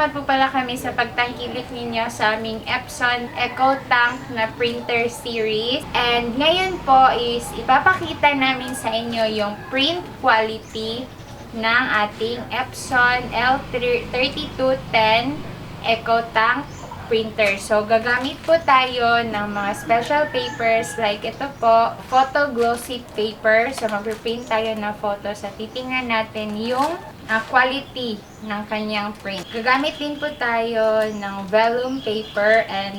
magpapasalamat po pala kami sa pagtangkilik ninyo sa aming Epson Eco Tank na printer series. And ngayon po is ipapakita namin sa inyo yung print quality ng ating Epson L3210 Eco Tank printer. So, gagamit po tayo ng mga special papers like ito po, photo glossy paper. So, mag-print tayo ng photos at titingnan natin yung ah, quality ng kanyang print. Gagamit din po tayo ng vellum paper and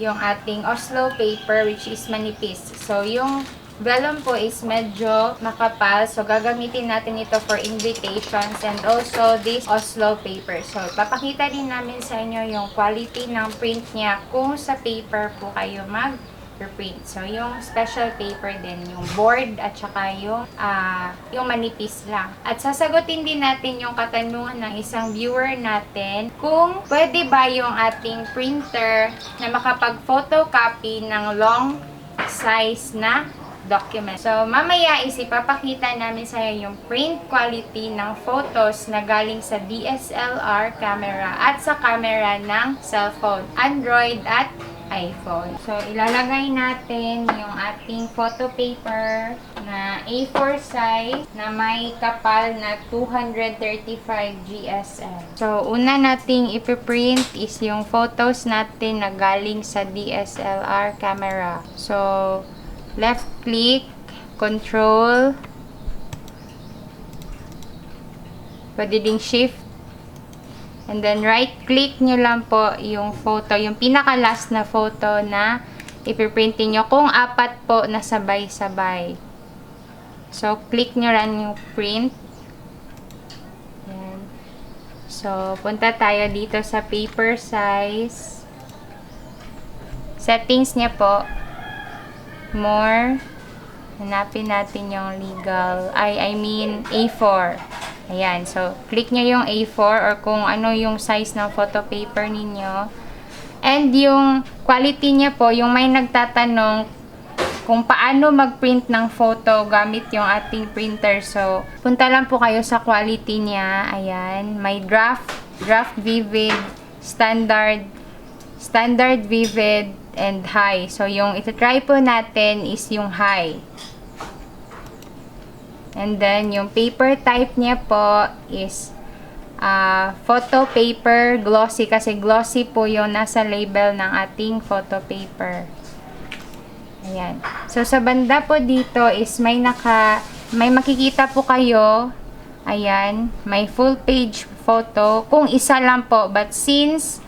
yung ating Oslo paper which is manipis. So, yung vellum po is medyo makapal. So, gagamitin natin ito for invitations and also this Oslo paper. So, papakita din namin sa inyo yung quality ng print niya kung sa paper po kayo mag print. So, yung special paper din, yung board at saka yung, ah, yung manipis lang. At sasagutin din natin yung katanungan ng isang viewer natin kung pwede ba yung ating printer na makapag-photocopy ng long size na document. So, mamaya is ipapakita namin sa iyo yung print quality ng photos na galing sa DSLR camera at sa camera ng cellphone, Android at iPhone. So, ilalagay natin yung ating photo paper na A4 size na may kapal na 235 GSM. So, una nating ipiprint is yung photos natin na galing sa DSLR camera. So, left click, control, pwede ding shift, and then right click nyo lang po yung photo, yung pinaka last na photo na ipiprintin nyo kung apat po na sabay-sabay. So, click nyo lang yung print. Yan. So, punta tayo dito sa paper size. Settings niya po more. Hanapin natin yung legal. I, I mean, A4. Ayan. So, click nyo yung A4 or kung ano yung size ng photo paper ninyo. And yung quality niya po, yung may nagtatanong kung paano mag-print ng photo gamit yung ating printer. So, punta lang po kayo sa quality niya. Ayan. May draft, draft vivid, standard, standard vivid, and high. So, yung iti-try po natin is yung high. And then, yung paper type niya po is uh, photo paper glossy kasi glossy po yung nasa label ng ating photo paper. Ayan. So, sa banda po dito is may naka, may makikita po kayo. Ayan. May full page photo. Kung isa lang po. But since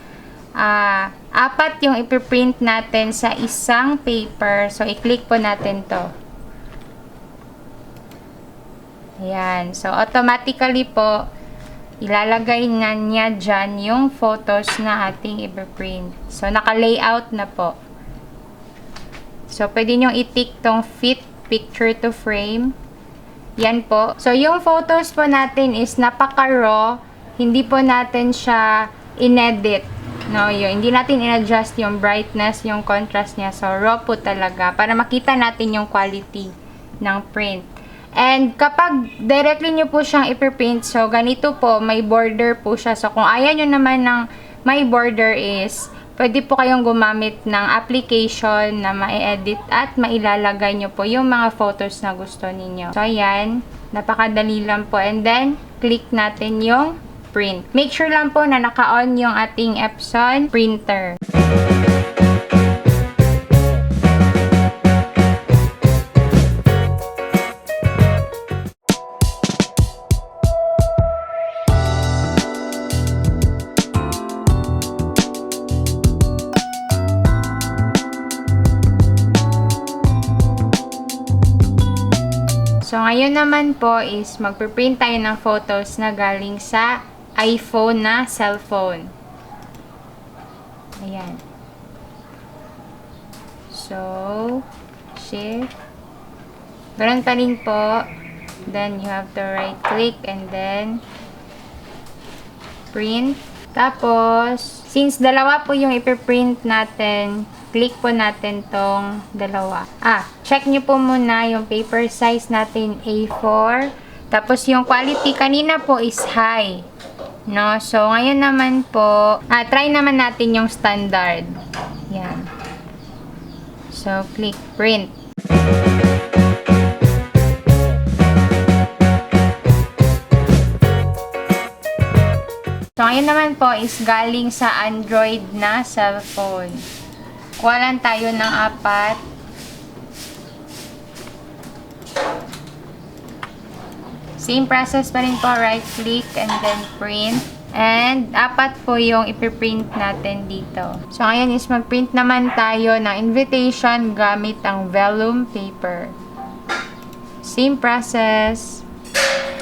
ah apat yung ipiprint natin sa isang paper. So, i-click po natin to. Ayan. So, automatically po, ilalagay na niya dyan yung photos na ating ipiprint. So, naka-layout na po. So, pwede nyo i-tick tong fit picture to frame. Yan po. So, yung photos po natin is napaka-raw. Hindi po natin siya inedit. No, yun. Hindi natin in-adjust yung brightness, yung contrast niya. So, raw po talaga. Para makita natin yung quality ng print. And kapag directly nyo po siyang ipiprint, so ganito po, may border po siya. So, kung ayaw nyo naman ng may border is, pwede po kayong gumamit ng application na ma-edit at mailalagay nyo po yung mga photos na gusto ninyo. So, ayan. Napakadali lang po. And then, click natin yung print. Make sure lang po na naka-on yung ating Epson printer. Ngayon naman po is magpiprint tayo ng photos na galing sa iPhone na cellphone. Ayan. So, shift. Ganun pa rin po. Then, you have to right click and then print. Tapos, since dalawa po yung ipiprint natin, click po natin tong dalawa. Ah, check nyo po muna yung paper size natin A4. Tapos yung quality kanina po is high. No? So, ngayon naman po, ah, try naman natin yung standard. Yan. So, click print. So, ngayon naman po is galing sa Android na cellphone. Kuha lang tayo ng apat. Same process pa rin po, right click and then print. And apat po yung ipiprint natin dito. So ngayon is magprint naman tayo ng invitation gamit ang vellum paper. Same process.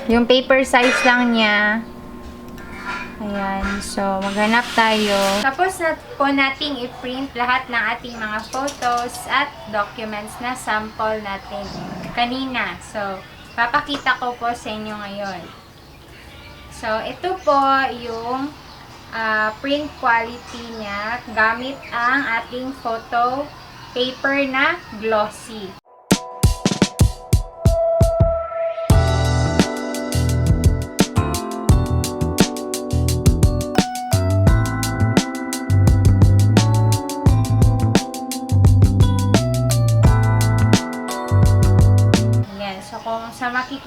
Yung paper size lang niya. Ayan. So, maghanap tayo. Tapos na po nating i-print lahat ng ating mga photos at documents na sample natin kanina. So, papakita ko po sa inyo ngayon. So, ito po yung ah, print quality niya gamit ang ating photo paper na glossy.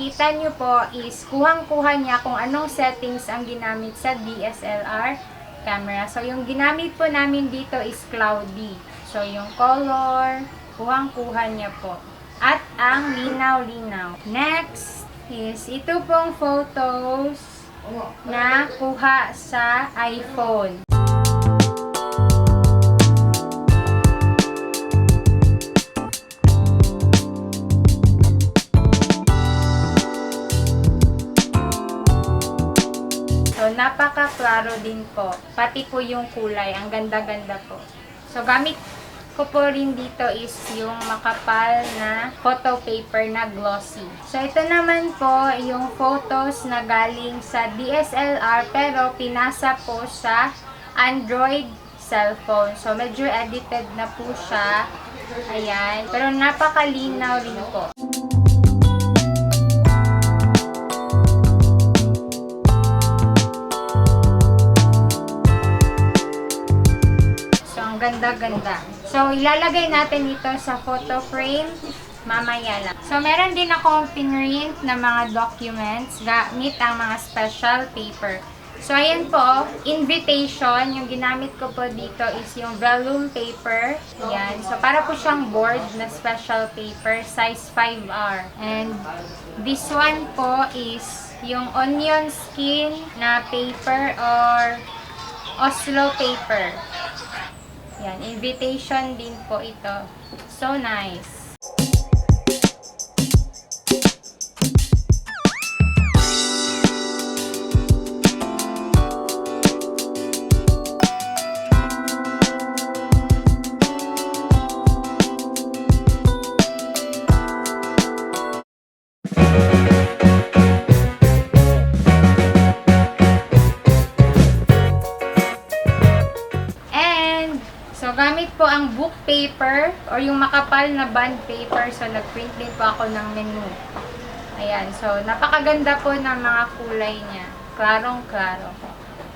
Makikita nyo po is kuhang-kuha niya kung anong settings ang ginamit sa DSLR camera. So, yung ginamit po namin dito is cloudy. So, yung color, kuhang-kuha niya po. At ang linaw-linaw. Next is ito pong photos na kuha sa iPhone. Napaka-klaro din po. Pati po yung kulay. Ang ganda-ganda po. So, gamit ko po rin dito is yung makapal na photo paper na glossy. So, ito naman po yung photos na galing sa DSLR pero pinasa po sa Android cellphone. So, medyo edited na po siya. Ayan. Pero napakalinaw rin po. Ganda-ganda. So, ilalagay natin ito sa photo frame mamaya lang. So, meron din akong pinrint na mga documents gamit ang mga special paper. So, ayan po, invitation. Yung ginamit ko po dito is yung vellum paper. Ayan. So, para po siyang board na special paper, size 5R. And this one po is yung onion skin na paper or Oslo paper. Yan, invitation din po ito. So nice. Gamit po ang book paper or yung makapal na bond paper. So, nag-print din po ako ng menu. Ayan. So, napakaganda po ng mga kulay niya. Klarong-klaro.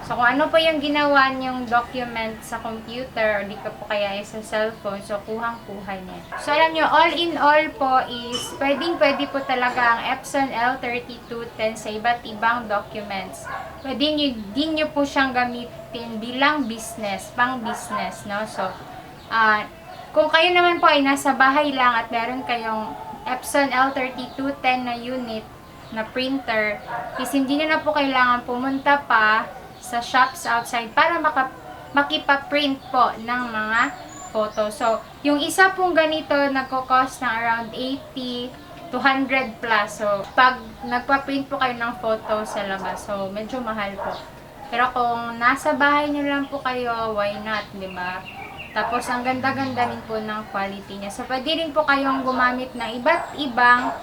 So, kung ano po yung ginawa niyong document sa computer or di ka po kaya ay sa cellphone, so kuhang-kuha niya. So, alam niyo, all in all po is, pwedeng-pwede po talaga ang Epson L3210 sa iba't ibang documents. Pwede niyo, din niyo po siyang gamitin bilang business, pang business, no? So, ah, kung kayo naman po ay nasa bahay lang at meron kayong Epson L3210 na unit, na printer, is hindi nyo na po kailangan pumunta pa sa shops outside para maka, makipa-print po ng mga photo. So, yung isa pong ganito nagko-cost ng around 80 to 100 plus. So, pag nagpa-print po kayo ng photo sa labas, so medyo mahal po. Pero kung nasa bahay nyo lang po kayo, why not, di ba? Tapos, ang ganda-ganda rin po ng quality niya. So, pwede rin po kayong gumamit ng iba't ibang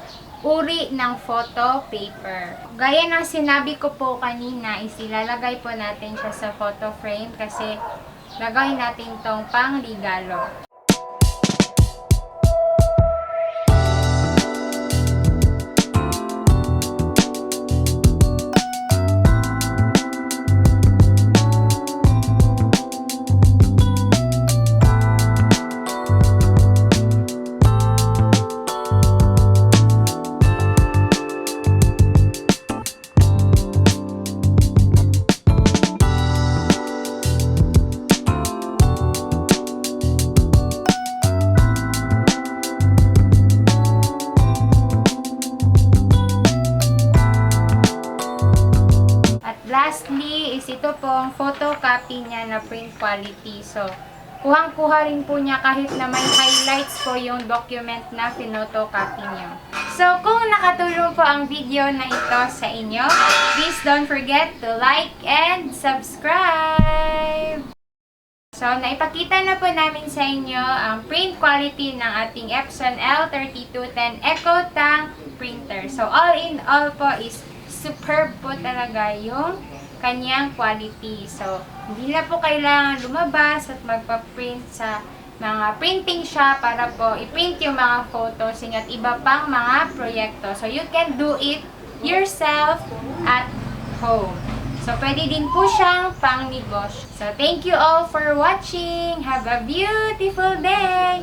uri ng photo paper. Gaya ng sinabi ko po kanina, is ilalagay po natin siya sa photo frame kasi gagawin natin tong pang regalo. Ito pong photocopy niya na print quality. So, kuhang-kuha rin po niya kahit na may highlights po yung document na pinotocopy niyo. So, kung nakatulong po ang video na ito sa inyo, please don't forget to like and subscribe! So, naipakita na po namin sa inyo ang print quality ng ating Epson L3210 EcoTank printer. So, all in all po is superb po talaga yung kanyang quality. So, hindi na po kailangan lumabas at magpa-print sa mga printing shop para po i-print yung mga photos at iba pang mga proyekto. So, you can do it yourself at home. So, pwede din po siyang pang negosyo. So, thank you all for watching. Have a beautiful day!